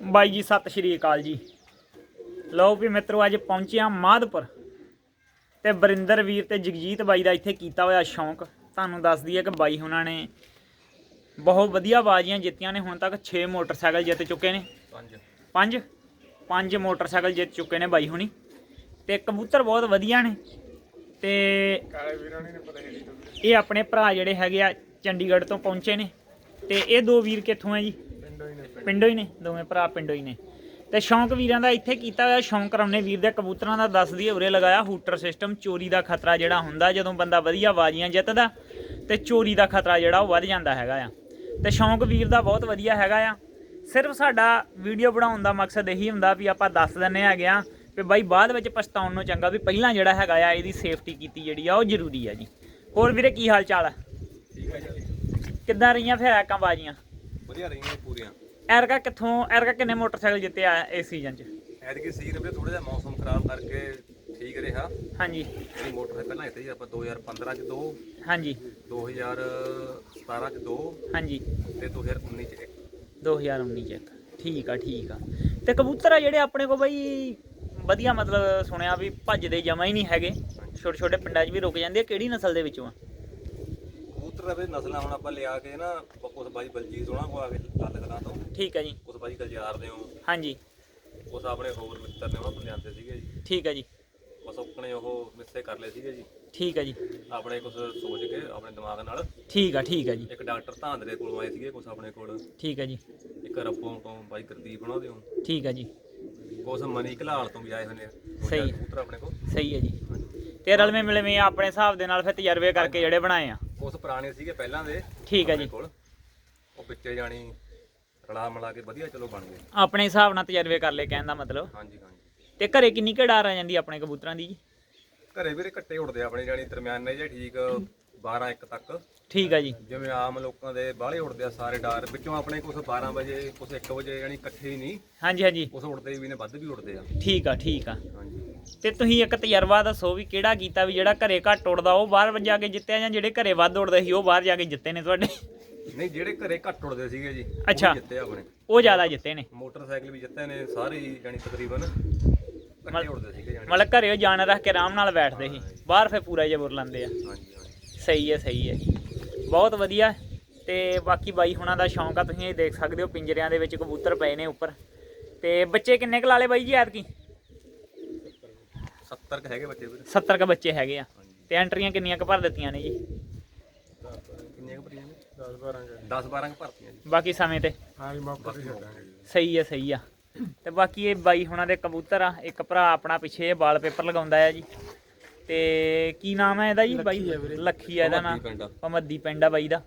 ਬਾਈ ਜੀ ਸਤਿ ਸ਼੍ਰੀ ਅਕਾਲ ਜੀ। ਲਓ ਵੀ ਮਿੱਤਰੋ ਅੱਜ ਪਹੁੰਚਿਆ ਮਾਧਪੁਰ ਤੇ ਬਰਿੰਦਰ ਵੀਰ ਤੇ ਜਗਜੀਤ ਬਾਈ ਦਾ ਇੱਥੇ ਕੀਤਾ ਹੋਇਆ ਸ਼ੌਂਕ। ਤੁਹਾਨੂੰ ਦੱਸ ਦਈਏ ਕਿ ਬਾਈ ਉਹਨਾਂ ਨੇ ਬਹੁਤ ਵਧੀਆ ਬਾਜ਼ੀਆਂ ਜਿੱਤੀਆਂ ਨੇ। ਹੁਣ ਤੱਕ 6 ਮੋਟਰਸਾਈਕਲ ਜਿੱਤ ਚੁੱਕੇ ਨੇ। ਪੰਜ। ਪੰਜ? ਪੰਜ ਮੋਟਰਸਾਈਕਲ ਜਿੱਤ ਚੁੱਕੇ ਨੇ ਬਾਈ ਹੁਣੀ। ਤੇ ਕਬੂਤਰ ਬਹੁਤ ਵਧੀਆ ਨੇ। ਤੇ ਇਹ ਆਪਣੇ ਭਰਾ ਜਿਹੜੇ ਹੈਗੇ ਆ ਚੰਡੀਗੜ੍ਹ ਤੋਂ ਪਹੁੰਚੇ ਨੇ। ਤੇ ਇਹ ਦੋ ਵੀਰ ਕਿੱਥੋਂ ਆ ਜੀ? ਪਿੰਡੋਂ ਹੀ ਨੇ ਦੋਵੇਂ ਭਰਾ ਪਿੰਡੋਂ ਹੀ ਨੇ। ਤੇ ਸ਼ੌਂਕ ਵੀਰਾਂ ਦਾ ਇੱਥੇ ਕੀਤਾ ਹੋਇਆ ਸ਼ੌਂਕ ਕਰਾਉਣੇ ਵੀਰ ਦੇ ਕਬੂਤਰਾਂ ਦਾ ਦੱਸ ਦਈਏ ਉਰੇ ਲਗਾਇਆ ਹੂਟਰ ਸਿਸਟਮ ਚੋਰੀ ਦਾ ਖਤਰਾ ਜਿਹੜਾ ਹੁੰਦਾ ਜਦੋਂ ਬੰਦਾ ਵਧੀਆ ਬਾਜ਼ੀਆਂ ਜਿੱਤਦਾ ਤੇ ਚੋਰੀ ਦਾ ਖਤਰਾ ਜਿਹੜਾ ਉਹ ਵੱਧ ਜਾਂਦਾ ਹੈਗਾ ਆ। ਤੇ ਸ਼ੌਂਕ ਵੀਰ ਦਾ ਬਹੁਤ ਵਧੀਆ ਹੈਗਾ ਆ। ਸਿਰਫ ਸਾਡਾ ਵੀਡੀਓ ਬਣਾਉਣ ਦਾ ਮਕਸਦ ਇਹੀ ਹੁੰਦਾ ਵੀ ਆਪਾਂ ਦੱਸ ਦਿੰਨੇ ਆ ਵੀ ਬਾਈ ਬਾਅਦ ਵਿੱਚ ਪਛਤਾਉਣ ਨੂੰ ਚੰਗਾ ਵੀ ਪਹਿਲਾਂ ਜਿਹੜਾ ਹੈਗਾ ਆ ਇਹਦੀ ਸੇਫਟੀ ਕੀਤੀ ਜਿਹੜੀ ਆ ਉਹ ਜ਼ਰੂਰੀ ਆ ਜੀ। ਹੋਰ ਵੀਰੇ ਕੀ ਹਾਲ ਚਾਲ ਆ? ਠੀਕ ਹੈ ਜੀ। ਕਿੱਦਾਂ ਰਹੀਆਂ ਫਿਰ ਐਕਾਂ ਬਾਜ਼ੀਆਂ? ਵਧੀਆ ਰਹੀਆਂ ਪੂਰੀਆਂ। ਐਰਕਾ ਕਿੱਥੋਂ ਐਰਕਾ ਕਿੰਨੇ ਮੋਟਰਸਾਈਕਲ ਜਿੱਤੇ ਆ ਇਸ ਸੀਜ਼ਨ 'ਚ? ਐਤਕੀ ਸੀਜ਼ਨ ਵੀ ਥੋੜਾ ਜਿਹਾ ਮੌਸਮ ਖਰਾਬ ਕਰਕੇ ਠੀਕ ਰਿਹਾ। ਹਾਂਜੀ। ਜਿਹੜੀ ਮੋਟਰ ਹੈ ਪਹਿਲਾਂ ਇੱਥੇ ਹੀ ਆਪਾਂ 2015 ਚ ਦੋ ਹਾਂਜੀ। 2017 ਚ ਦੋ ਹਾਂਜੀ। ਤੇ 2019 ਚ ਇੱਕ। 2019 ਚ ਇੱਕ। ਠੀਕ ਆ ਠੀਕ ਆ। ਤੇ ਕਬੂਤਰ ਆ ਜਿਹੜੇ ਆਪਣੇ ਕੋ ਬਈ ਵਧੀਆ ਮਤਲਬ ਸੁਣਿਆ ਵੀ ਭੱਜਦੇ ਜਮਾ ਹੀ ਨਹੀਂ ਹੈਗੇ। ਛੋਟੇ ਛੋਟੇ ਪਿੰਡਾਂ 'ਚ ਵੀ ਰੁਕ ਜਾਂਦੇ ਆ। ਕਿਹੜੀ ਨਸਲ ਦੇ ਵਿੱਚੋਂ ਆ? ਕਬੂਤਰ ਦਾ ਵੀ ਨਸਲਾਂ ਹੁਣ ਆਪਾਂ ਲਿਆ ਕੇ ਨਾ ਉਸ ਬਾਈ ਬਲਜੀਤ ਉਹਨਾਂ ਕੋ ਆ ਕੇ ਲੱਲ ਕਲਾਂ ਤੋਂ। ਠੀਕ ਆ ਜੀ। ਉਸ ਬਾਈ ਗਲਜਾਰ ਦੇ ਹੋ ਹਾਂਜੀ। ਉਸ ਆਪਣੇ ਹੋਰ ਮਿੱਤਰ ਨੇ ਉਹਨਾਂ ਤੋਂ ਲਿਆਂਦੇ ਸੀਗੇ ਜੀ। ਠੀਕ ਆ ਜੀ। ਬਸ ਆਪਣੇ ਉਹ ਮਿੱਸੇ ਕਰ ਲਏ ਸੀਗੇ ਜੀ। ਠੀਕ ਆ ਜੀ। ਆਪਣੇ ਕੁਝ ਸੋਚ ਕੇ ਆਪਣੇ ਦਿਮਾਗ ਨਾਲ। ਠੀਕ ਆ ਠੀਕ ਆ ਜੀ। ਇੱਕ ਡਾਕਟਰ ਧਾਂਦਰੇ ਕੋਲੋਂ ਆਏ ਸੀਗੇ ਕੁਝ ਆਪਣੇ ਕੋਲ। ਠੀਕ ਆ ਜੀ। ਇੱਕ ਰੱਬੋਂ ਤੋਂ ਬਾਈ ਗੁਰਦੀਪ ਉਹਨਾਂ ਦੇ ਹੋ ਠੀਕ ਆ ਜੀ। ਕੁਛ ਮਨੀ ਘਲਾਲ ਤੋਂ ਵੀ ਆਏ ਹੋਏ ਨੇ। ਦੋ ਸਹੀ। ਕਬੂਤਰ ਆਪਣੇ ਕੋਲ। ਸਹੀ ਹੈ ਜੀ। ਤੇ ਰਲਵੇਂ ਮਿਲਵੇਂ ਆਪਣੇ ਹਿਸਾਬ ਦੇ ਨਾਲ ਫਿਰ ਤਜਰਬੇ ਕਰਕੇ ਜਿਹੜੇ ਬਣਾਏ ਆ। ਕੁਛ ਪੁਰਾਣੇ ਸੀਗੇ ਪਹਿਲਾਂ ਦੇ ਠੀਕ ਹੈ ਜੀ। ਕੋਲ। ਉਹ ਪਿੱਛੇ ਜਾਣੀ ਰਲਾ ਮਿਲਾ ਕੇ ਵਧੀਆ ਚਲੋ ਬਣ ਗਏ। ਆਪਣੇ ਹਿਸਾਬ ਨਾਲ ਤਜਰਬੇ ਕਰ ਲਏ ਕਹਿਣ ਦਾ ਮਤਲਬ। ਹਾਂਜੀ ਹਾਂਜੀ। ਤੇ ਘਰੇ ਕਿੰਨੀ ਘੜਾਰ ਆ ਜਾਂਦੀ ਆਪਣੇ ਕਬੂਤਰਾਂ ਦੀ ਜੀ? ਘਰੇ ਵੀਰੇ ਕੱਟੇ ਉੱਡਦੇ ਆਪਣੇ ਜਾਣੀ ਦਰਮਿਆਨੇ ਜੇ ਠੀਕ 12 1 ਤੱਕ। ਠੀਕ ਆ ਜੀ। ਜਿਵੇਂ ਆਮ ਲੋਕਾਂ ਦੇ ਬਾਹਲੇ ਉੱਡਦੇ ਆ ਸਾਰੇ ਡਾਰ ਵਿੱਚੋਂ ਆਪਣੇ ਕੁਛ 12 ਵਜੇ ਕੁਛ 1 ਵਜੇ ਜਾਣੀ ਇਕੱਠੇ ਹੀ ਨਹੀਂ ਹਾਂਜੀ ਹਾਂਜੀ। ਕੁਛ ਉੱਡਦੇ ਵੀ ਨੇ ਵੱਧ ਵੀ ਉੱਡਦੇ ਆ। ਠੀਕ ਆ ਠੀਕ ਆ। ਹਾਂਜੀ। ਤੇ ਤੁਸੀਂ ਇੱਕ ਤਜਰਬਾ ਦੱਸੋ ਵੀ ਕਿਹੜਾ ਕੀਤਾ ਵੀ ਜਿਹੜਾ ਘਰੇ ਘੱਟ ਉੱਡਦਾ ਉਹ ਬਾਹਰ ਜਾ ਕੇ ਜਿੱਤਿਆ ਜਾਂ ਜਿਹੜੇ ਘਰੇ ਵੱਧ ਉੱਡਦੇ ਸੀ ਉਹ ਬਾਹਰ ਜਾ ਕੇ ਜਿੱਤੇ ਨੇ ਤੁਹਾਡੇ? ਨਹੀਂ ਜਿਹੜੇ ਘਰੇ ਘੱਟ ਉੱਡਦੇ ਸੀਗੇ ਜੀ ਉਹ ਅੱਛਾ। ਜਿੱਤੇ ਆਪਣੇ। ਉਹ ਜ਼ਿਆਦਾ ਜਿੱਤੇ ਨੇ। ਮੋਟਰਸਾਈਕਲ ਵੀ ਜਿੱਤੇ ਨੇ ਸਾਰੇ ਹੀ ਜਾਣੀ ਤਕਰੀਬਨ ਇਕੱਠੇ ਉੱਡਦੇ ਸੀਗੇ ਜਾਣੀ ਮਤਲਬ ਘਰੇ ਉਹ ਜਾਣ ਰੱਖ ਕੇ ਆਰਾਮ ਨਾਲ ਬੈਠਦੇ ਸੀ ਬਾਹਰ ਫੇ ਪੂਰਾ ਜਿਹਾ ਬੁਰ ਲੈਂਦੇ ਆ। ਹਾਂਜੀ ਹਾਂਜੀ। ਸਹੀ ਹੈ ਸਹੀ ਹੈ। ਬਹੁਤ ਵਧੀਆ। ਤੇ ਬਾਕੀ ਬਾਈ ਹੁਣਾਂ ਦਾ ਸ਼ੌਂਕ ਆ ਤੁਸੀਂ ਇਹ ਦੇਖ ਸਕਦੇ ਹੋ ਪਿੰਜਰਿਆਂ ਦੇ ਵਿੱਚ ਕਬੂਤਰ ਪਏ ਨੇ ਉੱਪਰ। ਤੇ ਬੱਚੇ ਕਿੰਨੇ ਕੁ ਲਾ ਲਏ ਬਾਈ ਜੀ ਐਤਕੀ? 70 ਕ ਹੈਗੇ ਬੱਚੇ ਵੀਰੇ। 70 ਕ ਬੱਚੇ ਹੈਗੇ ਆ। ਤੇ ਐਂਟਰੀਆਂ ਕਿੰਨੀਆਂ ਕੁ ਭਰ ਦਿੱਤੀਆਂ ਨੇ ਜੀ? ਕਿੰਨੀਆਂ ਕੁ ਭਰੀਆਂ ਨੇ? 10 12 10 12 ਕ ਭਰਤੀਆਂ ਜੀ। ਬਾਕੀ ਸਮੇਂ ਤੇ? ਹਾਂ ਜੀ ਮੌਕਾ ਤੇ ਛੱਡਾਂਗੇ ਸਹੀ ਹੈ ਸਹੀ ਆ। ਤੇ ਬਾਕੀ ਇਹ ਬਾਈ ਹੁਣਾਂ ਦੇ ਕਬੂਤਰ ਆ। ਇੱਕ ਭਰਾ ਆਪਣਾ ਪਿੱਛੇ ਇਹ ਵਾਲ ਪੇਪਰ ਲਗਾਉਂਦਾ ਆ ਜੀ। ਤੇ ਕੀ ਨਾਮ ਹੈ ਇਹਦਾ ਜੀ ਬਾਈ ਲੱਖੀ ਆ ਇਹਦਾ ਨਾਮ ਪਮੱਦੀ ਪਿੰਡ ਆ ਬਾਈ ਦਾ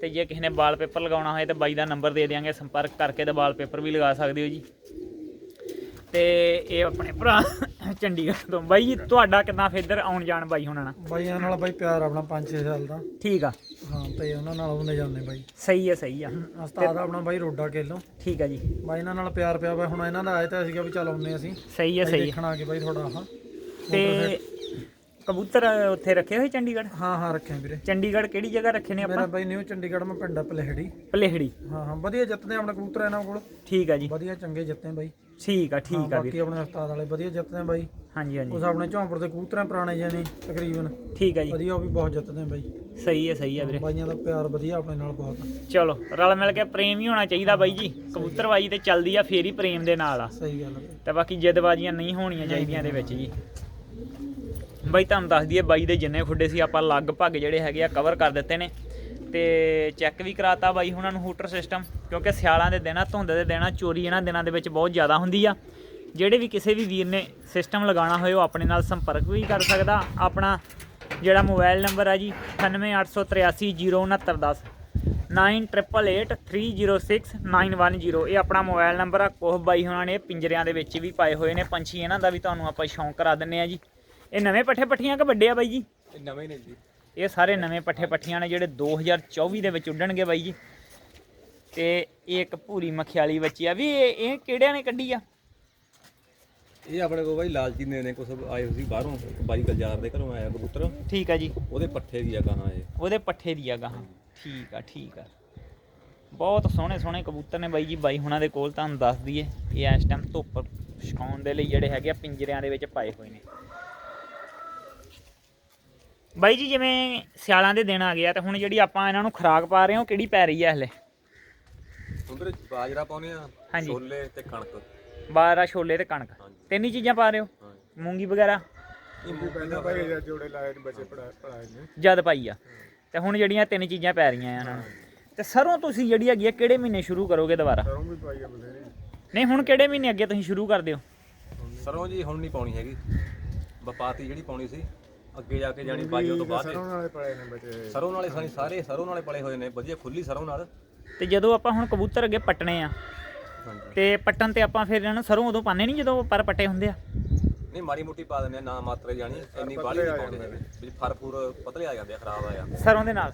ਤੇ ਜੇ ਕਿਸੇ ਨੇ ਵਾਲ ਪੇਪਰ ਲਗਾਉਣਾ ਹੋਏ ਤਾਂ ਬਾਈ ਦਾ ਨੰਬਰ ਦੇ ਦਿਆਂਗੇ ਸੰਪਰਕ ਕਰਕੇ ਤੇ ਵਾਲ ਪੇਪਰ ਵੀ ਲਗਾ ਸਕਦੇ ਹੋ ਜੀ ਤੇ ਇਹ ਆਪਣੇ ਭਰਾ ਚੰਡੀਗੜ੍ਹ ਤੋਂ ਬਾਈ ਜੀ ਤੁਹਾਡਾ ਕਿੰਨਾ ਫੇਦਰ ਆਉਣ ਜਾਣ ਬਾਈ ਹੁਣਾਂ ਨਾਲ ਬਾਈਆਂ ਨਾਲ ਬਾਈ ਪਿਆਰ ਆਪਣਾ 5-6 ਸਾਲ ਦਾ ਠੀਕ ਆ ਹਾਂ ਤੇ ਉਹਨਾਂ ਨਾਲ ਉਹਨੇ ਜਾਂਦੇ ਬਾਈ ਸਹੀ ਹੈ ਸਹੀ ਆ ਉਸਤਾਦ ਆਪਣਾ ਬਾਈ ਰੋਡਾ ਕੇਲੋਂ ਠੀਕ ਆ ਜੀ ਬਾਈ ਇਹਨਾਂ ਨਾਲ ਪਿਆਰ ਪਿਆ ਵਾ ਹੁਣ ਇਹਨਾਂ ਦਾ ਆਇਆ ਤਾਂ ਸੀਗਾ ਵੀ ਚੱਲ ਆਉਂਦੇ ਅਸੀਂ ਸਹੀ ਹੈ ਬਾਈ ਸਹੀ ਹੈ ਦੇਖਣ ਆ ਕੇ ਬਾਈ ਤੁਹਾਡਾ ਆਹ ਤੇ ਕਬੂਤਰ ਉੱਥੇ ਰੱਖੇ ਹੋਏ ਚੰਡੀਗੜ੍ਹ? ਹਾਂ ਹਾਂ ਰੱਖਿਆ ਵੀਰੇ। ਚੰਡੀਗੜ੍ਹ ਕਿਹੜੀ ਜਗ੍ਹਾ ਰੱਖੇ ਨੇ ਮੇਰਾ ਆਪਾਂ ਬਾਈ ਨਿਊ ਚੰਡੀਗੜ੍ਹ ਮੈਂ ਪਿੰਡ ਆ ਪਲੇਹੜੀ। ਪਲੇਹੜੀ। ਹਾਂ ਹਾਂ ਵਧੀਆ ਜਿੱਤਦੇ ਆਪਣੇ ਕਬੂਤਰ ਇਹਨਾਂ ਕੋਲ। ਠੀਕ ਆ ਜੀ। ਵਧੀਆ ਚੰਗੇ ਜਿੱਤੇ ਬਾਈ। ਠੀਕ ਆ ਹਾਂ, ਠੀਕ ਆ ਬਾਕੀ ਵੀਰ। ਆਪਣੇ ਉਸਤਾਦ ਵਾਲੇ ਵਧੀਆ ਜਿੱਤਦੇ ਬਾਈ। ਹਾਂਜੀ ਹਾਂਜੀ। ਉਸ ਆਪਣੇ ਝੌਂਪੜ ਦੇ ਕਬੂਤਰਾਂ ਪੁਰਾਣੇ ਜਿਹੇ ਨੇ ਤਕਰੀਬਨ। ਠੀਕ ਆ ਜੀ। ਵਧੀਆ ਉਹ ਵੀ ਬਹੁਤ ਜਿੱਤਦੇ ਬਾਈ। ਸਹੀ ਹੈ ਸਹੀ ਹੈ ਵੀਰੇ। ਬਾਈਆਂ ਦਾ ਪਿਆਰ ਵਧੀਆ ਆਪਣੇ ਨਾਲ ਬਹੁਤ। ਚਲੋ ਰਲ ਮਿਲ ਕੇ ਪ੍ਰੇਮ ਹੀ ਹੋਣਾ ਚਾਹੀਦਾ ਬਾਈ ਜੀ। ਕਬੂਤਰਬਾਜੀ ਤੇ ਚੱਲਦੀ ਆ ਫੇਰ ਹੀ ਪ੍ਰੇਮ ਦੇ ਨਾਲ ਆ। ਸਹੀ ਗੱਲ ਤੇ ਬਾਕੀ ਜਿੱਦਬਾਜ਼ੀਆਂ ਨਹੀਂ ਹੋਣੀਆਂ ਚਾਹੀਦੀਆਂ ਦੇ ਵਿੱਚ ਜੀ। ਬਾਈ ਤੁਹਾਨੂੰ ਦੱਸ ਦਈਏ, ਬਾਈ ਦੇ ਜਿੰਨੇ ਖੁੱਡੇ ਸੀ, ਆਪਾਂ ਲਗਭਗ ਜਿਹੜੇ ਹੈਗੇ ਆ ਕਵਰ ਕਰ ਦਿੱਤੇ ਨੇ। ਤੇ ਚੈੱਕ ਵੀ ਕਰਾਤਾ ਬਾਈ ਉਹਨਾਂ ਨੂੰ ਹੂਟਰ ਸਿਸਟਮ ਕਿਉਂਕਿ ਸਿਆਲਾਂ ਦੇ ਦਿਨਾਂ, ਧੁੰਦ ਦੇ ਦਿਨਾਂ, ਚੋਰੀ ਇਹਨਾਂ ਦਿਨਾਂ ਦੇ ਵਿੱਚ ਬਹੁਤ ਜ਼ਿਆਦਾ ਹੁੰਦੀ ਆ। ਜਿਹੜੇ ਵੀ ਕਿਸੇ ਵੀ ਵੀਰ ਨੇ ਸਿਸਟਮ ਲਗਾਉਣਾ ਹੋਏ, ਉਹ ਆਪਣੇ ਨਾਲ ਸੰਪਰਕ ਵੀ ਕਰ ਸਕਦਾ। ਆਪਣਾ ਜਿਹੜਾ ਮੋਬਾਈਲ ਨੰਬਰ ਆ ਜੀ 9883096910 9888306910 ਇਹ ਆਪਣਾ ਮੋਬਾਈਲ ਨੰਬਰ ਆ। ਕੋਹ ਬਾਈ ਉਹਨਾਂ ਨੇ ਪਿੰਜਰਿਆਂ ਦੇ ਵਿੱਚ ਵੀ ਪਾਏ ਹੋਏ ਨੇ। ਪੰਛੀ ਇਹਨਾਂ ਦਾ ਵੀ ਤੁਹਾਨੂੰ ਆਪਾਂ ਸ਼ੌਂਕ ਕਰਾ ਦਿੰਨੇ ਆ ਜੀ। ਇਹ ਨਵੇਂ ਪੱਠੇ ਪੱਠੀਆਂ ਕਿ ਵੱਡੇ ਆ ਬਾਈ ਜੀ? ਇਹ ਨਵੇਂ ਨੇ ਜੀ। ਇਹ ਸਾਰੇ ਨਵੇਂ ਪੱਠੇ ਪੱਠੀਆਂ ਨੇ ਜਿਹੜੇ 2024 ਦੇ ਵਿੱਚ ਉੱਡਣਗੇ ਬਾਈ ਜੀ। ਤੇ ਇਹ ਇੱਕ ਭੂਰੀ ਮਖਿਆਲੀ ਬੱਚੀ ਆ। ਵੀ ਇਹ ਇਹ ਕਿਹੜਿਆਂ ਨੇ ਕੱਢੀ ਆ? ਇਹ ਆਪਣੇ ਕੋਲ ਬਾਈ ਲਾਲਚੀ ਨੇ ਨੇ ਕੁਛ ਆਏ ਸੀ ਬਾਹਰੋਂ। ਬਾਈ ਗਲਜਾਰ ਦੇ ਘਰੋਂ ਆਇਆ ਕਬੂਤਰ। ਠੀਕ ਆ ਜੀ। ਉਹਦੇ ਪੱਠੇ ਦੀ ਆ ਕਹਾਂ ਇਹ। ਉਹਦੇ ਪੱਠੇ ਦੀ ਆ ਗਾਹਾਂ। ਠੀਕ ਆ ਠੀਕ ਆ। ਬਹੁਤ ਸੋਹਣੇ ਸੋਹਣੇ ਕਬੂਤਰ ਨੇ ਬਾਈ ਜੀ। ਬਾਈ ਹੁਣਾਂ ਦੇ ਕੋਲ ਤੁਹਾਨੂੰ ਦੱਸ ਦਈਏ। ਇਹ ਇਸ ਟਾਈਮ ਧੁੱਪ ਛਕਾਉਣ ਦੇ ਲਈ ਜਿਹੜੇ ਹੈਗੇ ਆ ਪਿੰਜਰਿਆਂ ਦੇ ਵਿੱਚ ਪਾਏ ਹੋਏ ਨੇ। ਬਾਈ ਜੀ ਜਿਵੇਂ ਸਿਆਲਾਂ ਦੇ ਦਿਨ ਆ ਗਿਆ ਤੇ ਹੁਣ ਜਿਹੜੀ ਆਪਾਂ ਇਹਨਾਂ ਨੂੰ ਖੁਰਾਕ ਪਾ ਰਹੇ ਹਾਂ ਉਹ ਕਿਹੜੀ ਪੈ ਰਹੀ ਹੈ ਹਲੇ? ਉਹਦੇ ਬਾਜਰਾ ਪਾਉਨੇ ਆ ਹਾਂਜੀ। ਛੋਲੇ ਤੇ ਕਣਕ। ਬਾਰਾ ਛੋਲੇ ਤੇ ਕਣਕ। ਤਿੰਨ ਹੀ ਚੀਜ਼ਾਂ ਪਾ ਰਹੇ ਹੋ? ਮੂੰਗੀ ਵਗੈਰਾ? ਇਹ ਪਹਿਲਾਂ ਭਾਈ ਜੋੜੇ ਲਾਏ ਬੱਚੇ ਪੜਾ ਪੜਾਏ ਨੇ। ਜਦ ਪਾਈ ਆ। ਤੇ ਹੁਣ ਜਿਹੜੀਆਂ ਤਿੰਨ ਚੀਜ਼ਾਂ ਪੈ ਰਹੀਆਂ ਆ ਇਹਨਾਂ ਨੂੰ। ਤੇ ਸਰੋਂ ਤੁਸੀਂ ਜਿਹੜੀ ਹੈਗੀ ਆ ਕਿਹੜੇ ਮਹੀਨੇ ਸ਼ੁਰੂ ਕਰੋਗੇ ਦੁਬਾਰਾ? ਸਰੋਂ ਵੀ ਪਾਈ ਆ ਬਥੇਰੀ। ਨਹੀਂ ਹੁਣ ਕਿਹੜੇ ਮਹੀਨੇ ਅੱਗੇ ਤੁਸੀਂ ਸ਼ੁਰੂ ਕਰਦੇ ਹੋ? ਸਰੋਂ ਜੀ ਹੁਣ ਨਹੀਂ ਪਾਉਣੀ ਹੈਗੀ। ਬਪਾਤੀ ਜਿਹੜੀ ਪਾਉਣੀ ਸੀ। ਅੱਗੇ ਜਾ ਕੇ ਜਾਣੀ ਬਾਜੋ ਤੋਂ ਬਾਅਦ ਸਰੋਂ ਨਾਲੇ ਪਲੇ ਨੇ ਬੱਚੇ। ਸਰੋਂ ਨਾਲੇ ਸਾਨੀ ਸਾਰੇ ਸਰੋਂ ਨਾਲੇ ਪਲੇ ਹੋਏ ਨੇ ਵਧੀਆ ਖੁੱਲੀ ਸਰੋਂ ਨਾਲ। ਤੇ ਜਦੋਂ ਆਪਾਂ ਹੁਣ ਕਬੂਤਰ ਅੱਗੇ ਪੱਟਣੇ ਆ ਤੇ ਪੱਟਣ ਤੇ ਆਪਾਂ ਫਿਰ ਇਹਨਾਂ ਨੂੰ ਸਰੋਂ ਉਦੋਂ ਪਾਣੇ ਨਹੀਂ ਜਦੋਂ ਪਰ ਪੱਟੇ ਹੁੰਦੇ ਆ? ਨਹੀਂ ਮਾੜੀ ਮੋਟੀ ਪਾ ਦਿੰਦੇ ਆ ਨਾ ਮਾਤਰੇ ਜਾਣੀ ਇੰਨੀ ਬਾਲੀ ਨਹੀਂ ਪਾਉਂਦੇ ਹੈਗੇ। ਵੀ ਫਰ ਫੁਰ ਪਤਲੇ ਆ ਜਾਂਦੇ ਆ ਖਰਾਬ ਆ ਜਾਂਦੇ ਸਰੋਂ ਦੇ ਨਾਲ?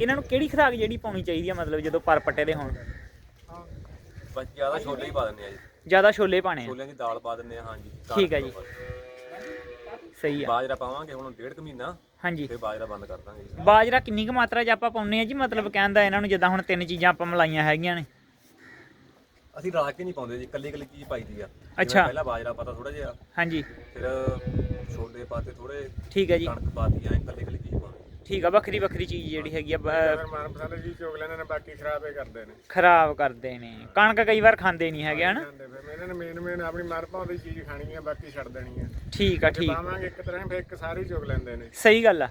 ਇਹਨਾਂ ਨੂੰ ਕਿਹੜੀ ਖੁਰਾਕ ਜਿਹੜੀ ਪਾਉਣੀ ਚਾਹੀਦੀ ਆ ਮਤਲਬ ਜਦੋਂ ਪਰ ਪੱਟੇ ਦੇ ਹੋਣ? ਬਸ ਜ਼ਿਆਦਾ ਛੋਲੇ ਹੀ ਪਾ ਦਿੰਦੇ ਆ ਜੀ। ਜ਼ਿਆਦਾ ਛੋਲੇ ਪਾਣੇ ਆ। ਛੋਲਿਆਂ ਦੀ ਦਾਲ ਪਾ ਦਿੰਦੇ ਆ ਹਾਂਜੀ। ਠੀਕ ਹੈ ਜੀ। ਸਹੀ ਆ। ਬਾਜਰਾ ਪਾਵਾਂਗੇ ਹੁਣ ਡੇਢ ਕੁ ਮਹੀਨਾ ਹਾਂਜੀ। ਫਿਰ ਬਾਜਰਾ ਬੰਦ ਕਰ ਦਾਂਗੇ ਜੀ। ਬਾਜਰਾ ਕਿੰਨੀ ਕੁ ਮਾਤਰਾ 'ਚ ਆਪਾਂ ਪਾਉਨੇ ਆ ਜੀ? ਮਤਲਬ ਕਹਿੰਦਾ ਇਹਨਾਂ ਨੂੰ ਜਿੱਦਾਂ ਹੁਣ ਤਿੰਨ ਚੀਜ਼ਾਂ ਆਪਾਂ ਮਲਾਈਆਂ ਹੈਗੀਆਂ ਨੇ। ਅਸੀਂ ਰਾਖ ਕੇ ਨਹੀਂ ਪਾਉਂਦੇ ਜੀ ਕੱਲੀ ਕੱਲੀ ਚੀਜ਼ ਪਾਈਦੀ ਆ। ਜਿਵੇਂ ਅੱਛਾ। ਪਹਿਲਾਂ ਬਾਜਰਾ ਪਾਤਾ ਥੋੜਾ ਜਿਹਾ ਹਾਂਜੀ। ਫਿਰ ਛੋਲੇ ਪਾਤੇ ਥੋੜੇ ਠੀਕ ਹੈ ਜੀ। ਕਣਕ ਪਾਤੀ ਐ ਕੱਲੀ ਕੱਲੀ ਚੀਜ਼। ਠੀਕ ਆ ਵੱਖਰੀ ਵੱਖਰੀ ਚੀਜ਼ ਜਿਹੜੀ ਹੈਗੀ ਆ ਬ- ਜੀ ਚੋਗ ਲੈਣੇ ਨੇ ਬਾਕੀ ਖਰਾਬ ਹੀ ਕਰਦੇ ਨੇ। ਖਰਾਬ ਕਰਦੇ ਨੇ। ਕਣਕ ਕਈ ਵਾਰ ਖਾਂਦੇ ਨਹੀਂ ਹੈਗੇ ਹਨਾ? ਫਿਰ। ਇਹਨਾਂ ਨੇ ਮੇਨ ਮੇਨ ਆਪਣੀ ਮਨਪਸੰਦ ਦੀ ਚੀਜ਼ ਖਾਣੀ ਆ ਬਾਕੀ ਛੱਡ ਦੇਣੀ ਆ। ਠੀਕ ਆ ਠੀਕ। ਪਾਵਾਂਗੇ ਇੱਕ ਤਰ੍ਹਾਂ ਫਿਰ ਇੱਕ ਸਾਰੀ ਚੋਗ ਲੈਂਦੇ ਨੇ। ਸਹੀ ਗੱਲ ਆ।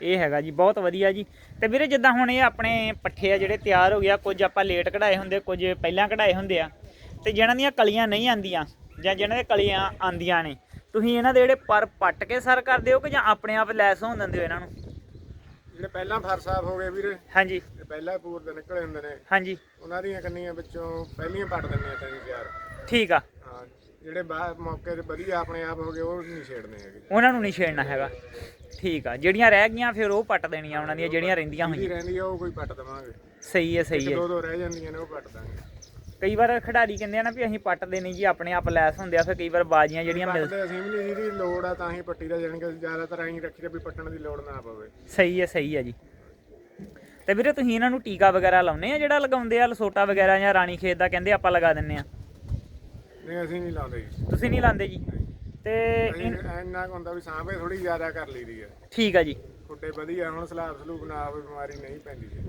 ਇਹ ਹੈਗਾ ਜੀ ਬਹੁਤ ਵਧੀਆ ਜੀ। ਤੇ ਵੀਰੇ ਜਿੱਦਾਂ ਹੁਣ ਇਹ ਆਪਣੇ ਪੱਠੇ ਆ ਜਿਹੜੇ ਤਿਆਰ ਹੋ ਗਿਆ ਕੁਝ ਆਪਾਂ ਲੇਟ ਕਢਾਏ ਹੁੰਦੇ ਕੁਝ ਪਹਿਲਾਂ ਕਢਾਏ ਹੁੰਦੇ ਆ ਤੇ ਜਿਹਨਾਂ ਦੀਆਂ ਕਲੀਆਂ ਨਹੀਂ ਆਂਦੀਆਂ ਜਾਂ ਜਿਹਨਾਂ ਦੇ ਕਲੀਆਂ ਆਂਦੀਆਂ ਨੇ ਤੁਸੀਂ ਇਹਨਾਂ ਦੇ ਜਿਹੜੇ ਪਰ ਪੱਟ ਕੇ ਸਰ ਕਰਦੇ ਹੋ ਕਿ ਜਾਂ ਆਪਣੇ ਆਪ ਲੈਸ ਹੋਣ ਦਿੰਦੇ ਹੋ ਇਹਨਾਂ ਨੂੰ? ਜਿਹੜੇ ਪਹਿਲਾਂ ਫਰ ਸਾਫ਼ ਹੋ ਗਏ ਵੀਰੇ ਹਾਂਜੀ। ਤੇ ਪਹਿਲਾਂ ਪੂਰ ਦੇ ਨਿਕਲੇ ਹੁੰਦੇ ਨੇ। ਹਾਂਜੀ। ਉਹਨਾਂ ਦੀਆਂ ਕੰਨੀਆਂ ਵਿੱਚੋਂ ਪਹਿਲੀਆਂ ਪੱਟ ਦਿੰਦੇ ਆ ਤਿੰਨ ਚਾਰ। ਠੀਕ ਆ। ਹਾਂ ਜਿਹੜੇ ਬਾਅਦ ਮੌਕੇ ਤੇ ਵਧੀਆ ਆਪਣੇ ਆਪ ਹੋ ਗਏ ਉਹ ਨਹੀਂ ਛੇੜਨੇ ਹੈਗੇ। ਉਹਨਾਂ ਨੂੰ ਨਹੀਂ ਛੇੜਨਾ ਹੈਗਾ। ਠੀਕ ਆ ਜਿਹੜੀਆਂ ਰਹਿ ਗਈਆਂ ਫਿਰ ਉਹ ਪੱਟ ਦੇਣੀਆਂ ਉਹਨਾਂ ਦੀਆਂ ਜਿਹੜੀਆਂ ਰਹਿੰਦੀਆਂ ਹੋਈਆਂ। ਰਹਿੰਦੀ ਆ ਉਹ ਕੋਈ ਪੱਟ ਦੇਵਾਂਗੇ। ਸਹੀ ਹੈ ਸਹੀ ਹੈ। ਦੋ ਦੋ ਰਹਿ ਜਾਂਦੀਆਂ ਨੇ ਉਹ ਪੱਟ ਦਾਂਗੇ। ਕਈ ਵਾਰ ਖਿਡਾਰੀ ਕਹਿੰਦੇ ਆ ਨਾ ਵੀ ਅਸੀਂ ਪੱਟਦੇ ਨਹੀਂ ਜੀ ਆਪਣੇ ਆਪ ਲੈਸ ਹੁੰਦੇ ਆ ਫਿਰ ਕਈ ਵਾਰ ਬਾਜ਼ੀਆਂ ਜਿਹੜੀਆਂ ਮਿਲ ਪੱਟਦੇ ਅਸੀਂ ਵੀ ਨਹੀਂ ਜਿਹਦੀ ਲੋੜ ਆ ਤਾਂ ਹੀ ਪੱਟੀ ਦਾ ਜਾਣੀ ਕਿ ਜ਼ਿਆਦਾਤਰ ਐਂ ਰੱਖੀ ਦਾ ਵੀ ਪੱਟਣ ਦੀ ਲੋੜ ਨਾ ਪਵੇ। ਸਹੀ ਹੈ ਸਹੀ ਹੈ ਜੀ। ਤੇ ਵੀਰੇ ਤੁਸੀਂ ਇਹਨਾਂ ਨੂੰ ਟੀਕਾ ਵਗੈਰਾ ਲਾਉਨੇ ਆ ਜਿਹੜਾ ਲਗਾਉਂਦੇ ਆ ਲਸੋਟਾ ਵਗੈਰਾ ਜਾਂ ਰਾਣੀ ਖੇਤ ਦਾ ਕਹਿੰਦੇ ਆਪਾਂ ਲਗਾ ਦਿੰਨੇ ਆ? ਨਹੀਂ ਅਸੀਂ ਨਹੀਂ ਲਾਉਂਦੇ ਜੀ। ਤੁਸੀਂ ਨਹੀਂ ਲਾਉਂਦੇ ਜੀ? ਤੇ ਅਸੀਂ ਇਨ- ਇੰਨਾ ਕੁ ਹੁੰਦਾ ਵੀ ਸਾਂਭੇ ਥੋੜੀ ਜ਼ਿਆਦਾ ਕਰ ਲਈਦੀ ਆ ਠੀਕ ਆ ਜੀ। ਖੁੱਡੇ ਵਧੀਆ ਹੁਣ ਸਲਾਬ ਸਲੂਬ ਨਾ ਬਿਮਾਰੀ ਨਹੀਂ ਪੈਂਦੀ ਜੀ।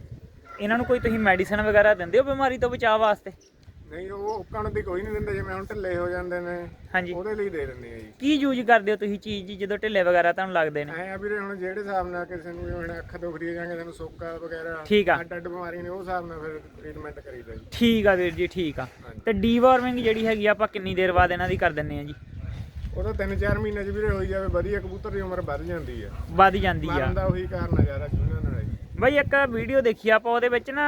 ਇਹਨਾਂ ਨੂੰ ਕੋਈ ਤੁਸੀਂ ਮੈਡੀਸਨ ਵਗੈਰਾ ਦਿੰਦੇ ਹੋ ਬਿਮਾਰੀ ਤੋਂ ਬਚਾਅ ਵਾਸਤੇ? ਨਹੀਂ ਉਹ ਉੱਕਣ ਦੀ ਕੋਈ ਨਹੀਂ ਦਿੰਦੇ ਜਿਵੇਂ ਹੁਣ ਢਿੱਲੇ ਹੋ ਜਾਂਦੇ ਨੇ ਹਾਂਜੀ। ਉਹਦੇ ਲਈ ਦੇ ਦਿੰਦੇ ਆ ਜੀ। ਕੀ ਯੂਜ਼ ਕਰਦੇ ਹੋ ਤੁਸੀਂ ਚੀਜ਼ ਜੀ ਜਦੋਂ ਢਿੱਲੇ ਵਗੈਰਾ ਤੁਹਾਨੂੰ ਲੱਗਦੇ ਨੇ? ਐ ਵੀਰੇ ਹੁਣ ਜਿਹੜੇ ਹਿਸਾਬ ਨਾਲ ਕਿਸੇ ਨੂੰ ਹੁਣ ਅੱਖ ਦੁਖਦੀ ਹੈ ਜਾਂ ਕਿਸੇ ਨੂੰ ਸੋਕਾ ਵਗੈਰਾ ਠੀਕ ਆ। ਅੱਡ ਅੱਡ ਬਿਮਾਰੀ ਨੇ ਉਹ ਹਿਸਾਬ ਨਾਲ ਫਿਰ ਟ੍ਰੀਟਮੈਂਟ ਕਰੀਦਾ ਜੀ। ਠੀਕ ਆ ਵੀਰ ਜੀ ਠੀਕ ਆ। ਤੇ ਡੀਵਾਰਮਿੰਗ ਜਿਹੜੀ ਹੈਗੀ ਆਪਾਂ ਕਿੰਨੀ ਦੇਰ ਬਾਅਦ ਇਹਨਾਂ ਦੀ ਕਰ ਦਿੰਨੇ ਆ ਜੀ? ਉਹ ਤਾਂ 3-4 ਮਹੀਨੇ ਚ ਵੀਰੇ ਹੋਈ ਜਾਵੇ ਵਧੀਆ ਕਬੂਤਰ ਦੀ ਉਮਰ ਵੱਧ ਜਾਂਦੀ ਆ। ਵੱਧ ਜਾਂਦੀ ਆ। ਮਰਨ ਦਾ ਉਹੀ ਕਾਰਨ ਆ ਜ਼ਿਆਦਾ ਚੂਹਿਆਂ ਨਾਲ। ਬਈ ਇੱਕ ਵੀਡੀਓ ਦੇਖੀ ਆਪਾਂ ਉਹਦੇ ਵਿੱਚ ਨਾ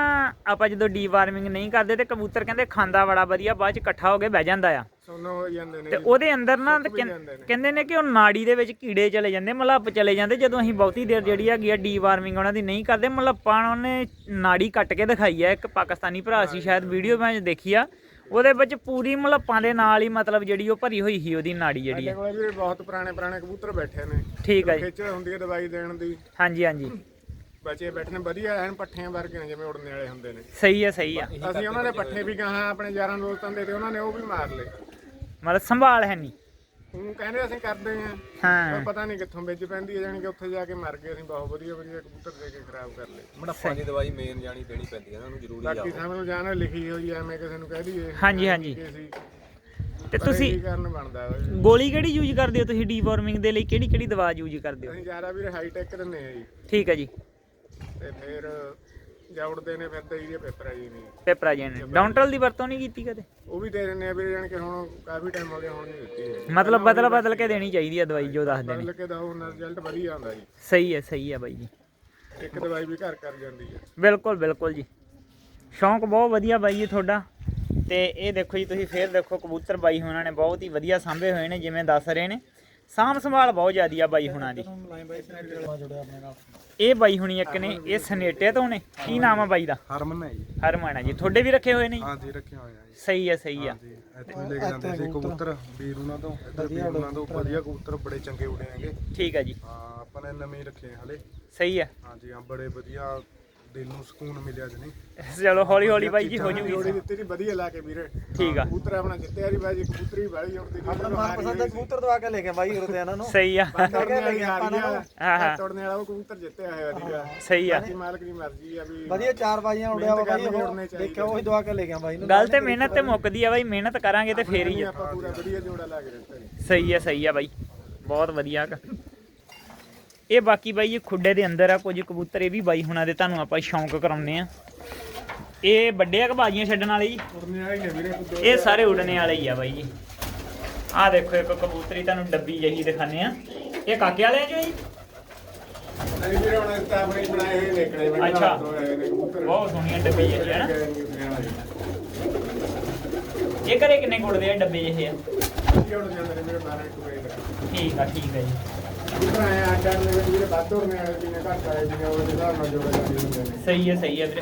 ਆਪਾਂ ਜਦੋਂ ਡੀਵਾਰਮਿੰਗ ਨਹੀਂ ਕਰਦੇ ਤੇ ਕਬੂਤਰ ਕਹਿੰਦੇ ਖਾਂਦਾ ਬੜਾ ਵਧੀਆ ਬਾਅਦ ਚ ਇਕੱਠਾ ਹੋ ਕੇ ਬਹਿ ਜਾਂਦਾ ਆ। ਸੋਨੋ ਹੋ ਜਾਂਦੇ ਨੇ ਤੇ। ਉਹਦੇ ਅੰਦਰ ਨਾ। ਕਹਿੰਦੇ ਨੇ ਕਿ ਉਹ ਨਾੜੀ ਦੇ ਵਿੱਚ ਕੀੜੇ ਚਲੇ ਜਾਂਦੇ ਮਲੱਪ ਚਲੇ ਜਾਂਦੇ ਜਦੋਂ ਅਸੀਂ ਬਹੁਤੀ ਦੇਰ ਜਿਹੜੀ ਹੈਗੀ ਆ ਡੀਵਾਰਮਿੰਗ ਉਹਨਾਂ ਦੀ ਨਹੀਂ ਕਰਦੇ ਮਲੱਪਾਂ ਉਹਨੇ ਨਾੜੀ ਕੱਟ ਕੇ ਦਿਖਾਈ ਆ ਇੱਕ ਪਾਕਿਸਤਾਨੀ ਭਰਾ ਸੀ ਸ਼ਾਇਦ ਵੀਡੀਓ ਮੈਂ ਦੇਖੀ ਆ। ਉਹਦੇ ਵਿੱਚ ਪੂਰੀ ਮਲੱਪਾਂ ਦੇ ਨਾਲ ਹੀ ਮਤਲਬ ਜਿਹੜੀ ਉਹ ਭਰੀ ਹੋਈ ਸੀ ਉਹਦੀ ਨਾੜੀ ਜਿਹੜੀ ਵੀਰੇ ਬਹੁਤ ਪੁਰਾਣੇ ਪੁਰਾਣੇ ਕਬੂਤਰ ਬੈਠੇ ਨੇ। ਠੀਕ ਆ ਜੀ। ਖਿੱਚ ਹੁੰਦੀ ਹੈ ਦਵਾਈ ਦੇਣ ਦੀ। ਹਾਂਜੀ ਹਾਂਜੀ। ਬੱਚੇ ਬੈਠੇ ਨੇ ਵਧੀਆ ਐਨ ਪੱਠਿਆਂ ਵਰਗੇ ਨੇ ਜਿਵੇਂ ਉੜਨੇ ਵਾਲੇ ਹੁੰਦੇ ਨੇ। ਸਹੀ ਹੈ ਸਹੀ ਆ। ਅਸੀਂ ਉਹਨਾਂ ਦੇ ਪੱਠੇ ਵੀ ਗਾਹਾਂ ਆਪਣੇ ਯਾਰਾਂ ਦੋਸਤਾਂ ਦੇ ਤੇ ਉਹਨਾਂ ਨੇ ਉਹ ਵੀ ਮਾਰ ਲਏ। ਮਤਲਬ ਸੰਭਾਲ ਹੈ ਨਹੀਂ। ਉਹ ਕਹਿੰਦੇ ਅਸੀਂ ਕਰਦੇ ਆਂ ਹਾਂ। ਪਰ ਪਤਾ ਨਹੀਂ ਕਿੱਥੋਂ ਵਿੱਚ ਪੈਂਦੀ ਹੈ ਜਾਣੀ ਕਿ ਉੱਥੇ ਜਾ ਕੇ ਮਰ ਗਏ ਅਸੀਂ ਬਹੁਤ ਵਧੀਆ ਵਧੀਆ ਕਬੂਤਰ ਦੇ ਕੇ ਖਰਾਬ ਕਰ ਲਏ। ਮੜੱਪਾਂ ਦੀ ਦਵਾਈ ਮੇਨ ਜਾਣੀ ਦੇਣੀ ਪੈਂਦੀ ਹੈ ਇਹਨਾਂ ਨੂੰ ਜ਼ਰੂਰੀ ਆ। ਬਾਕੀ ਸਾਨੂੰ ਜਾਣ ਲਿਖੀ ਹੋਈ ਐ ਮੈਂ ਕਿਸੇ ਨੂੰ ਕਹਿ ਦਈਏ। ਹਾਂਜੀ, ਹਾਂਜੀ। ਤੇ ਤੁਸੀਂ ਵਾ। ਗੋਲੀ ਕਿਹੜੀ ਯੂਜ਼ ਕਰਦੇ ਹੋ ਤੁਸੀਂ ਡੀਵਾਰਮਿੰਗ ਦੇ ਲਈ ਕਿਹੜੀ ਕਿਹੜੀ ਦਵਾ ਯੂਜ਼ ਕਰਦੇ ਹੋ? ਅਸੀਂ ਜ਼ਿਆਦਾ ਵੀਰੇ ਹਾਈ ਟੈਕ ਦਿੰਦੇ ਆ ਜੀ। ਠੀਕ ਹੈ ਜੀ। ਤੇ ਫਿਰ ਜੌੜਦੇ ਨੇ ਫਿਰ ਦਈ ਦੇ ਪੇਪਰ ਆ ਜੀ ਨਹੀਂ ਪੇਪਰਾਜੈਨ ਡਾਊਨਟਲ ਦੀ ਵਰਤੋਂ ਨਹੀਂ ਕੀਤੀ ਕਦੇ? ਉਹ ਵੀ ਦੇ ਦਿੰਦੇ ਆ ਵੀਰੇ ਜਾਣ ਕੇ ਹੁਣ ਕਾਫੀ ਟਾਈਮ ਹੋ ਗਿਆ ਹੁਣ ਨਹੀਂ ਦਿੱਤੀ ਹੈ ਮਤਲਬ ਬਦਲ ਬਦਲ ਕੇ ਦੇਣੀ ਚਾਹੀਦੀ ਹੈ ਦਵਾਈ ਜੋ ਦੱਸਦੇ ਨੇ। ਬਦਲ ਕੇ ਦਾ ਉਹਨਾਂ ਰਿਜ਼ਲਟ ਵਧੀਆ ਆਉਂਦਾ ਜੀ। ਸਹੀ ਹੈ ਸਹੀ ਹੈ ਬਾਈ ਜੀ। ਇੱਕ ਦਵਾਈ ਵੀ ਘਰ ਕਰ ਜਾਂਦੀ ਹੈ ਬਿਲਕੁਲ ਬਿਲਕੁਲ ਜੀ। ਸ਼ੌਂਕ ਬਹੁਤ ਵਧੀਆ ਬਾਈ ਜੀ ਤੁਹਾਡਾ। ਤੇ ਇਹ ਦੇਖੋ ਜੀ ਤੁਸੀਂ ਫੇਰ ਦੇਖੋ ਕਬੂਤਰ ਬਾਈ ਹੁਣਾਂ ਨੇ ਬਹੁਤ ਹੀ ਵਧੀਆ ਸਾਂਭੇ ਹੋਏ ਨੇ ਜਿਵੇਂ ਦੱਸ ਰਹੇ ਨੇ। ਸਾਂਭ ਸੰਭਾਲ ਬਹੁਤ ਜ਼ਿਆਦੀ ਆ ਬਾਈ ਹੁਣਾਂ ਦੀ। ਇਹ ਬਾਈ ਹੁਣੀ ਇੱਕ ਨੇ ਇਹ ਸਨੇਟੇ ਤੋਂ ਨੇ। ਕੀ ਨਾਮ ਆ ਬਾਈ ਦਾ? ਹਰਮਨ ਹੈ ਜੀ। ਹਰਮਨ ਆ ਜੀ। ਤੁਹਾਡੇ ਵੀ ਰੱਖੇ ਹੋਏ ਨੇ? ਹਾਂ ਜੀ ਰੱਖਿਆ ਹੋਇਆ ਜੀ। ਸਹੀ ਹੈ ਸਹੀ ਆ। ਇੱਥੋਂ ਹੀ ਲੈ ਕੇ ਜਾਂਦੇ ਸੀ ਕਬੂਤਰ ਵੀਰ ਉਹਨਾਂ ਤੋਂ ਇੱਧਰ ਵੀਰ ਉਹਨਾਂ ਤੋਂ। ਵਧੀਆ ਕਬੂਤਰ ਬੜੇ ਚੰਗੇ ਉੜੇ ਹੈਗੇ। ਠੀਕ ਹੈ ਜੀ। ਹਾਂ ਆਪਾਂ ਨੇ ਨਵੇਂ ਹੀ ਰੱਖੇ ਹਲੇ। ਸਹੀ ਹੈ ਹਾਂ ਜੀ ਹਾਂ ਬੜੇ ਵਧੀਆ ਦਿਲ ਨੂੰ ਸਕੂਨ ਮਿਲਿਆ ਜੀ ਨਹੀਂ। ਚਲੋ ਹੌਲੀ ਹੌਲੀ ਬਾਈ ਜੀ ਹੋ ਜੋੜੀ ਜੂਗੀ। ਦਿੱਤੀ ਜੀ ਵਧੀਆ ਲਾ ਕੇ ਵੀਰੇ। ਠੀਕ ਆ। ਕਬੂਤਰ ਆਪਣਾ ਜਿੱਤਿਆ ਜੀ ਬਾਈ ਜੀ ਕਬੂਤਰੀ ਵਾਲੀ ਉੜਦੀ ਜੀ ਆਪਣਾ ਮਨਪਸੰਦ ਦਾ ਕਬੂਤਰ ਦਵਾ ਕੇ ਲੈ ਕੇ ਬਾਈ ਉਰੇ ਤੇ ਇਹਨਾਂ ਨੂੰ। ਸਹੀ ਆ। ਤੋੜਨੇ ਵਾਲੀ ਆ। ਰਹੀ ਹਾਂ, ਆ ਹਾਂ। ਤੋੜਨੇ ਵਾਲਾ ਉਹ ਕਬੂਤਰ ਜਿੱਤਿਆ ਹੋਇਆ ਸੀਗਾ। ਸਹੀ ਆ। ਬਾਕੀ ਮਾਲਕ ਦੀ ਮਰਜ਼ੀ ਆ ਵੀ ਵਧੀਆ ਚਾਰ ਬਾਜੀਆਂ ਉੜਿਆ ਵਾ ਬਾਈ ਉਹ। ਦੇਖਿਆ ਉਹੀ ਦਵਾ ਕੇ ਲੈ ਗਿਆ ਬਾਈ ਨੂੰ। ਗੱਲ ਤੇ ਮਿਹਨਤ ਤੇ ਮੁੱਕਦੀ ਆ ਬਾਈ ਮਿਹਨਤ ਕਰਾਂਗੇ ਤੇ ਫੇਰ ਹੀ ਆ। ਆਪਾਂ ਪੂਰਾ ਵਧੀਆ ਜੋੜਾ ਲਾ ਕੇ ਦਿੱਤਾ ਜੀ। ਸਹੀ ਆ ਸਹੀ ਆ ਬਾਈ। ਬਹੁਤ ਵਧੀਆ। ਗਾ। ਇਹ ਬਾਕੀ ਬਾਈ ਇਹ ਖੁੱਡੇ ਦੇ ਅੰਦਰ ਆ ਕੁਝ ਕਬੂਤਰ ਇਹ ਵੀ ਬਾਈ ਹੁਣਾਂ ਦੇ ਤੁਹਾਨੂੰ ਆਪਾਂ ਸ਼ੌਂਕ ਕਰਾਉਨੇ ਆ ਇਹ ਵੱਡੇ ਆ ਬਾਜੀਆਂ ਛੱਡਣ ਵਾਲੇ ਜੀ? ਉੜਨੇ ਇਹ ਸਾਰੇ ਉਡਣੇ ਵਾਲੇ ਹੀ ਆ ਬਾਈ ਜੀ। ਆਹ ਦੇਖੋ ਇੱਕ ਕਬੂਤਰੀ ਤੁਹਾਨੂੰ ਡੱਬੀ ਜਿਹੀ ਦਿਖਾਣੇ ਆ ਇਹ ਕਾਕੇ ਵਾਲੇ ਆ ਜੋ? ਅੱਛਾ। ਬਹੁਤ ਸੋਹਣੀਆਂ ਡੱਬੀ ਜਿਹੀ ਹੈ ਨਾ। ਇਹ ਘਰੇ ਕਿੰਨੇ ਕੁੜਦੇ ਆ ਡੱਬੇ ਜਿਹੇ ਆ? ਕੀ ਉੜ ਜਾਂਦੇ ਨੇ ਵੀਰੇ 12 ਇੱਕ ਵਜੇ ਤੱਕ ਠੀਕ ਆ ਠੀਕ ਆ ਜੀ। ਕਬੂਤਰ ਆਏ ਆ ਚਾਰ ਵੱਧ ਉੜਨੇ ਵਾਲੇ ਜਿੰਨੇ ਘੱਟ ਆਏ ਜਿੰਨੇ ਉਹਦੇ ਹਿਸਾਬ ਨਾਲ ਜੋੜੇ ਜਾਂਦੇ ਹੁੰਦੇ ਨੇ ਸਹੀ ਹੈ ਸਹੀ ਹੈ ਵੀਰੇ।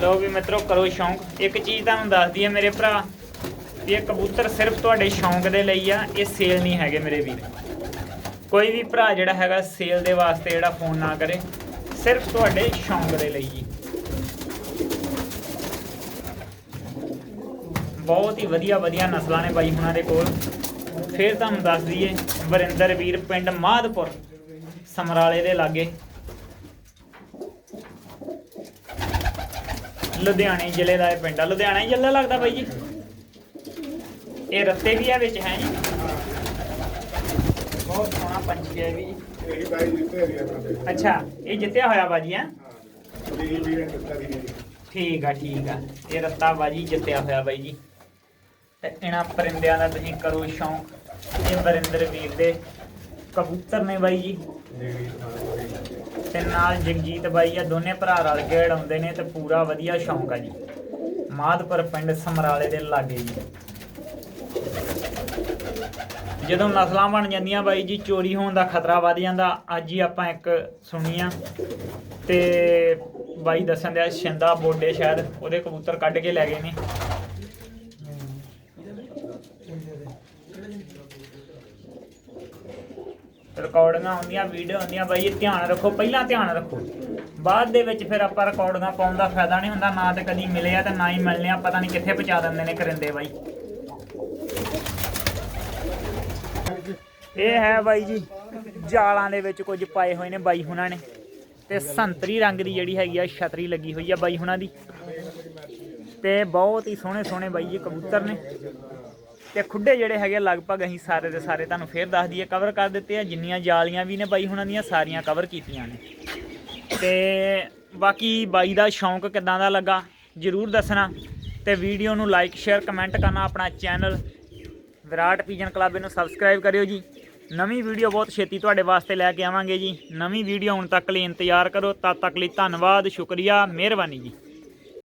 ਲੋ ਵੀ ਮਿੱਤਰੋ, ਕਰੋ ਸ਼ੌਂਕ। ਇੱਕ ਚੀਜ਼ ਤੁਹਾਨੂੰ ਦੱਸਦੀ ਹੈ ਮੇਰੇ ਭਰਾ, ਵੀ ਇਹ ਕਬੂਤਰ ਸਿਰਫ ਤੁਹਾਡੇ ਸ਼ੌਂਕ ਦੇ ਲਈ ਆ, ਇਹ ਸੇਲ ਨਹੀਂ ਹੈਗੇ ਮੇਰੇ ਵੀਰ। ਕੋਈ ਵੀ ਭਰਾ ਜਿਹੜਾ ਹੈਗਾ ਸੇਲ ਦੇ ਵਾਸਤੇ ਜਿਹੜਾ ਫੋਨ ਨਾ ਕਰੇ, ਸਿਰਫ ਤੁਹਾਡੇ ਸ਼ੌਂਕ ਦੇ ਲਈ ਜੀ। ਬਹੁਤ ਹੀ ਵਧੀਆ ਵਧੀਆ ਨਸਲਾਂ ਨੇ ਬਾਈ ਹੁਣਾਂ ਦੇ ਕੋਲ। ਫਿਰ ਤੁਹਾਨੂੰ ਦੱਸ ਦਈਏ ਵਰਿੰਦਰ ਵੀਰ ਪਿੰਡ ਮਾਧਪੁਰ ਸਮਰਾਲੇ ਦੇ ਲਾਗੇ। ਲੁਧਿਆਣੇ ਜ਼ਿਲ੍ਹੇ ਦਾ ਇਹ ਪਿੰਡ ਆ। ਲੁਧਿਆਣਾ ਹੀ ਜ਼ਿਲ੍ਹਾ ਲੱਗਦਾ ਬਾਈ ਜੀ। ਇਹ ਰੱਤੇ ਵੀ ਆ ਵਿੱਚ ਹੈ ਜੀ। ਬਹੁਤ ਸੋਹਣਾ ਪੰਛੀ ਹੈ ਵੀ। ਆ ਅੱਛਾ ਇਹ ਜਿੱਤਿਆ ਹੋਇਆ ਬਾਜੀ ਹੈ? ਮੇਰੀ ਠੀਕ ਆ ਠੀਕ ਆ। ਇਹ ਰੱਤਾ ਬਾਜੀ ਜਿੱਤਿਆ ਹੋਇਆ ਬਾਈ ਜੀ। ਤੇ ਇਹਨਾਂ ਪਰਿੰਦਿਆਂ ਦਾ ਤੁਸੀਂ ਕਰੋ ਸ਼ੌਂਕ। ਇਹ ਵਰਿੰਦਰ ਵੀਰ ਦੇ ਕਬੂਤਰ ਨੇ ਬਾਈ ਜੀ। ਜਿਹੜੀ ਤੇ ਨਾਲ ਜਗਜੀਤ ਬਾਈ ਆ, ਦੋਨੇ ਭਰਾ ਰਲ ਕੇ ਉਡਾਉਂਦੇ ਨੇ ਤੇ ਪੂਰਾ ਵਧੀਆ ਸ਼ੌਂਕ ਆ ਜੀ। ਮਾਧਪੁਰ ਪਿੰਡ ਸਮਰਾਲੇ ਦੇ ਲਾਗੇ ਜੀ। ਜਦੋਂ ਨਸਲਾਂ ਬਣ ਜਾਂਦੀਆਂ ਬਾਈ ਜੀ, ਚੋਰੀ ਹੋਣ ਦਾ ਖਤਰਾ ਵੱਧ ਜਾਂਦਾ। ਅੱਜ ਹੀ ਆਪਾਂ ਇੱਕ ਸੁਣੀ ਆ। ਤੇ ਬਾਈ ਦੱਸਣ ਦਿਆ, ਸ਼ਿੰਦਾ ਬੋਡੇ ਸ਼ਾਇਦ, ਉਹਦੇ ਕਬੂਤਰ ਕੱਢ ਕੇ ਲੈ ਗਏ ਨੇ। ਰਿਕਾਰਡਿੰਗਾਂ ਹੁੰਦੀਆਂ ਵੀਡੀਓ ਹੁੰਦੀਆਂ ਬਾਈ ਇਹ ਧਿਆਨ ਰੱਖੋ, ਪਹਿਲਾਂ ਧਿਆਨ ਰੱਖੋ। ਬਾਅਦ ਦੇ ਵਿੱਚ ਫਿਰ ਆਪਾਂ ਰਿਕਾਰਡਿੰਗਾਂ ਪਾਉਣ ਦਾ ਫਾਇਦਾ ਨਹੀਂ ਹੁੰਦਾ, ਨਾ ਤੇ ਕਦੀ ਮਿਲੇ ਆ ਤੇ ਨਾ ਹੀ ਮਿਲਨੇ ਆ ਪਤਾ ਨਹੀਂ ਕਿੱਥੇ ਪਹੁੰਚਾ ਦਿੰਦੇ ਨੇ ਕਰਿੰਦੇ ਬਾਈ। ਇਹ ਹੈ ਬਾਈ ਜੀ, ਜਾਲਾਂ ਦੇ ਵਿੱਚ ਕੁਝ ਪਾਏ ਹੋਏ ਨੇ ਬਾਈ ਹੁਣਾਂ ਨੇ। ਤੇ ਸੰਤਰੀ ਰੰਗ ਦੀ ਜਿਹੜੀ ਹੈਗੀ ਆ, ਛਤਰੀ ਲੱਗੀ ਹੋਈ ਆ ਬਾਈ ਹੁਣਾਂ ਦੀ। ਤੇ ਬਹੁਤ ਹੀ ਸੋਹਣੇ ਸੋਹਣੇ ਬਾਈ ਜੀ ਕਬੂਤਰ ਨੇ। ਤੇ ਖੁੱਡੇ ਜਿਹੜੇ ਹੈਗੇ ਆ, ਲਗਭਗ ਅਸੀਂ ਸਾਰੇ ਦੇ ਸਾਰੇ ਤੁਹਾਨੂੰ ਫੇਰ ਦੱਸ ਦਈਏ ਕਵਰ ਕਰ ਦਿੱਤੇ ਆ। ਜਿੰਨੀਆਂ ਜਾਲੀਆਂ ਵੀ ਨੇ ਬਾਈ ਹੁਣਾਂ ਦੀਆਂ ਸਾਰੀਆਂ ਕਵਰ ਕੀਤੀਆਂ ਨੇ। ਤੇ ਬਾਕੀ ਬਾਈ ਦਾ ਸ਼ੌਂਕ ਕਿਦਾਂ ਦਾ ਲੱਗਾ ਜਰੂਰ ਦੱਸਣਾ। ਤੇ ਵੀਡੀਓ ਨੂੰ ਲਾਈਕ ਸ਼ੇਅਰ ਕਮੈਂਟ ਕਰਨਾ ਆਪਣਾ ਚੈਨਲ ਵਿਰਾਟ ਪੀਜਨ ਕਲੱਬ ਨੂੰ ਸਬਸਕ੍ਰਾਈਬ ਕਰਿਓ ਜੀ। ਨਵੀਂ ਵੀਡੀਓ ਬਹੁਤ ਛੇਤੀ ਤੁਹਾਡੇ ਵਾਸਤੇ ਲੈ ਕੇ ਆਵਾਂਗੇ ਜੀ। ਨਵੀਂ ਵੀਡੀਓ ਹੁਣ ਤੱਕ ਲਈ ਇੰਤਜ਼ਾਰ ਕਰੋ। ਤਦ ਤੱਕ ਲਈ ਧੰਨਵਾਦ ਸ਼ੁਕਰੀਆ ਮਿਹਰਬਾਨੀ ਜੀ।